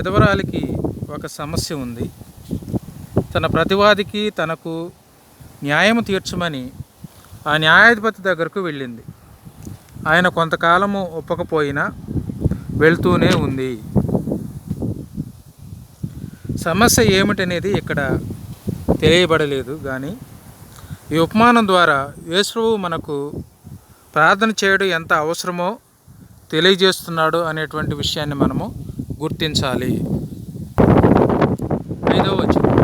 విధవరాలికి ఒక సమస్య ఉంది. తన ప్రతివాదికి తనకు న్యాయం తీర్చమని ఆ న్యాయాధిపతి దగ్గరకు వెళ్ళింది. ఆయన కొంతకాలము ఒప్పకపోయినా వెళ్తూనే ఉంది. సమస్య ఏమిటనేది ఇక్కడ తెలియబడలేదు కానీ ఈ ఉపమానం ద్వారా యేసువు మనకు ప్రార్థన చేయడం ఎంత అవసరమో తెలియజేస్తున్నాడు అనేటువంటి విషయాన్ని మనము గుర్తించాలి. ఐదవ వచనం.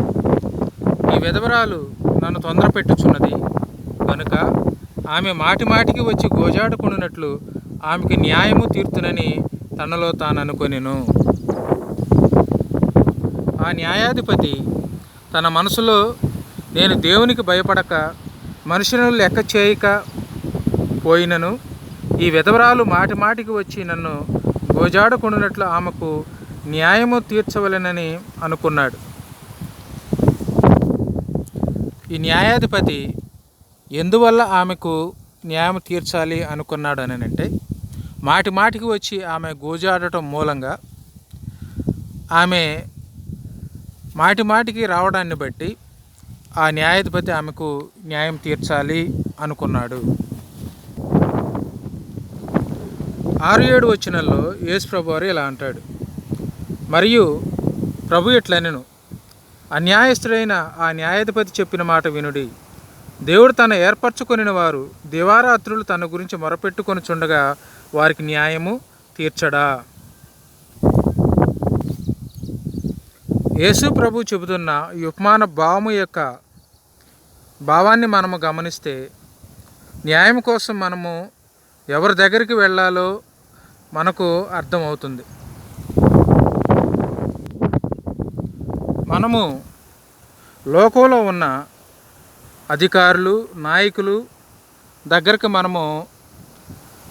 ఈ విధవరాలు నన్ను తొందర పెట్టుచున్నది. కనుక ఆమె మాటి మాటికి వచ్చి గోజాడుకున్నట్లు ఆమెకి న్యాయము తీర్తునని తనలో తాను అనుకొనిను ఆ న్యాయాధిపతి తన మనసులో నేను దేవునికి భయపడక మనుషులను లెక్క చేయక పోయినను. ఈ విధవరాలు మాటి మాటికి వచ్చి నన్ను గోజాడకుండానట్లు ఆమెకు న్యాయము తీర్చవలెనని అనుకున్నాడు. ఈ న్యాయాధిపతి ఎందువల్ల ఆమెకు న్యాయం తీర్చాలి అనుకున్నాడు అని అంటే మాటి మాటికి వచ్చి ఆమె గోజాడటం మూలంగా ఆమె మాటి మాటికి రావడాన్ని బట్టి ఆ న్యాయాధిపతి ఆమెకు న్యాయం తీర్చాలి అనుకున్నాడు. ఆరు ఏడు వచ్చినల్లో యేసు ప్రభు వారు ఇలా అంటాడు. మరియు ప్రభు ఇట్లనెను అన్యాయస్తుడైన ఆ న్యాయాధిపతి చెప్పిన మాట వినుడి. దేవుడు తన ఏర్పరచుకొనిన వారు దివారాత్రులు తన గురించి మొరపెట్టుకొని చుండగా వారికి న్యాయము తీర్చడా? యేసు ప్రభు చెబుతున్న ఈ ఉపమాన భావము యొక్క భావాన్ని మనము గమనిస్తే న్యాయం కోసం మనము ఎవరి దగ్గరికి వెళ్ళాలో మనకు అర్థమవుతుంది. మనము లోకంలో ఉన్న అధికారులు నాయకులు దగ్గరకు మనము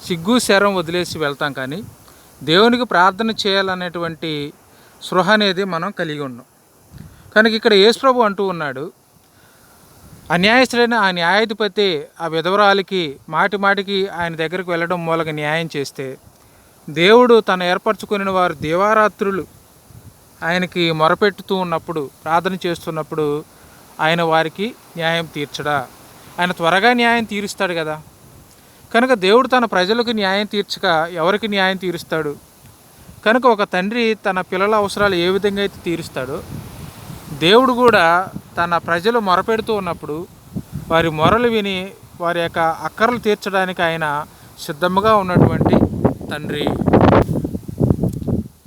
సిగ్గు శరం వదిలేసి వెళ్తాం కానీ దేవునికి ప్రార్థన చేయాలనేటువంటి స్పృహ అనేది మనం కలిగి ఉన్నాం. కనుక ఇక్కడ యేసుప్రభు అంటూ ఉన్నాడు అన్యాయస్తుడైన ఆ న్యాయాధిపతి ఆ విధవరాలకి మాటి మాటికి ఆయన దగ్గరికి వెళ్ళడం మూలక న్యాయం చేస్తే దేవుడు తను ఏర్పరచుకుని వారు దేవారాత్రులు ఆయనకి మొరపెట్టుతూ ఉన్నప్పుడు ప్రార్థన చేస్తున్నప్పుడు ఆయన వారికి న్యాయం తీర్చడా? ఆయన త్వరగా న్యాయం తీరుస్తాడు కదా. కనుక దేవుడు తన ప్రజలకు న్యాయం తీర్చక ఎవరికి న్యాయం తీరుస్తాడు? కనుక ఒక తండ్రి తన పిల్లల అవసరాలు ఏ విధంగా అయితే తీరుస్తాడో దేవుడు కూడా తన ప్రజలు మొరపెడుతూ ఉన్నప్పుడు వారి మొరలు విని వారి యొక్క అక్కర్లు తీర్చడానికి ఆయన సిద్ధముగా ఉన్నటువంటి తండ్రి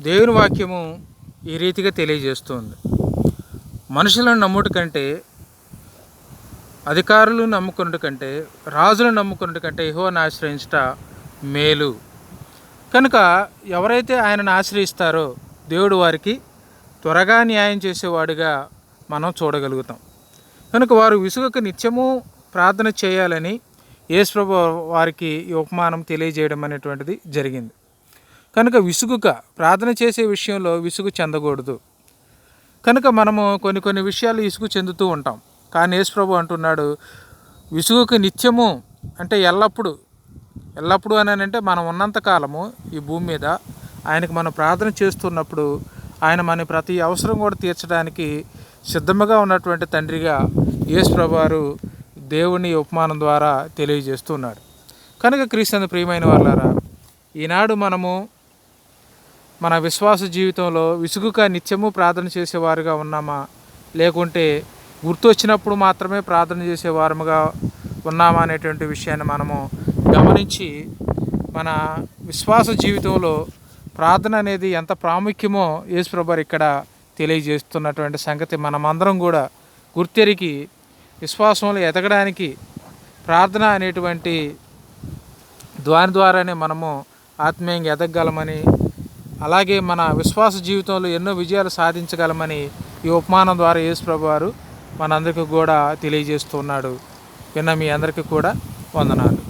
దేవుని వాక్యము ఈ రీతిగా తెలియజేస్తుంది. మనుషులను నమ్ముట కంటే అధికారులు నమ్ముకున్నట కంటే రాజులను నమ్ముకున్నట కంటే యెహోవాను ఆశ్రయించట మేలు. కనుక ఎవరైతే ఆయనను ఆశ్రయిస్తారో దేవుడు వారికి త్వరగా న్యాయం చేసేవాడిగా మనం చూడగలుగుతాం. కనుక వారు విసుగకు నిత్యము ప్రార్థన చేయాలని యేసుప్రభు వారికి ఈ ఉపమానం తెలియజేయడం అనేటువంటిది జరిగింది. కనుక విసుగుక ప్రార్థన చేసే విషయంలో విసుగు చెందకూడదు. కనుక మనము కొన్ని కొన్ని విషయాలు విసుగు చెందుతూ ఉంటాం. కానీ యేసుప్రభు అంటున్నాడు విసుగుకు నిత్యము అంటే ఎల్లప్పుడూ ఎల్లప్పుడూ అని అంటే మనం ఉన్నంత కాలము ఈ భూమి మీద ఆయనకు మనం ప్రార్థన చేస్తున్నప్పుడు ఆయన మన ప్రతి అవసరం కూడా తీర్చడానికి సిద్ధముగా ఉన్నటువంటి తండ్రిగా యేసు ప్రభువారు దేవుని ఉపమానం ద్వారా తెలియజేస్తున్నాడు కనుక క్రీస్తుని ప్రియమైన వాళ్ళారా ఈనాడు మనము మన విశ్వాస జీవితంలో విసుగుగా నిత్యము ప్రార్థన చేసేవారుగా ఉన్నామా? లేకుంటే గుర్తు వచ్చినప్పుడు మాత్రమే ప్రార్థన చేసేవారుగా ఉన్నామా అనేటువంటి విషయాన్ని మనము గమనించి మన విశ్వాస జీవితంలో ప్రార్థన అనేది ఎంత ప్రాముఖ్యమో యేసుప్రభారు ఇక్కడ తెలియజేస్తున్నటువంటి సంగతి మనమందరం కూడా గుర్తెరిగి విశ్వాసంలో ఎదగడానికి ప్రార్థన అనేటువంటి దాని ద్వారానే మనము ఆత్మీయంగా ఎదగగలమని అలాగే మన విశ్వాస జీవితంలో ఎన్నో విజయాలు సాధించగలమని ఈ ఉపమానం ద్వారా యేసుప్రభు వారు మనందరికీ కూడా తెలియజేస్తున్నాడు విన్న మీ అందరికీ కూడా వందనాలు.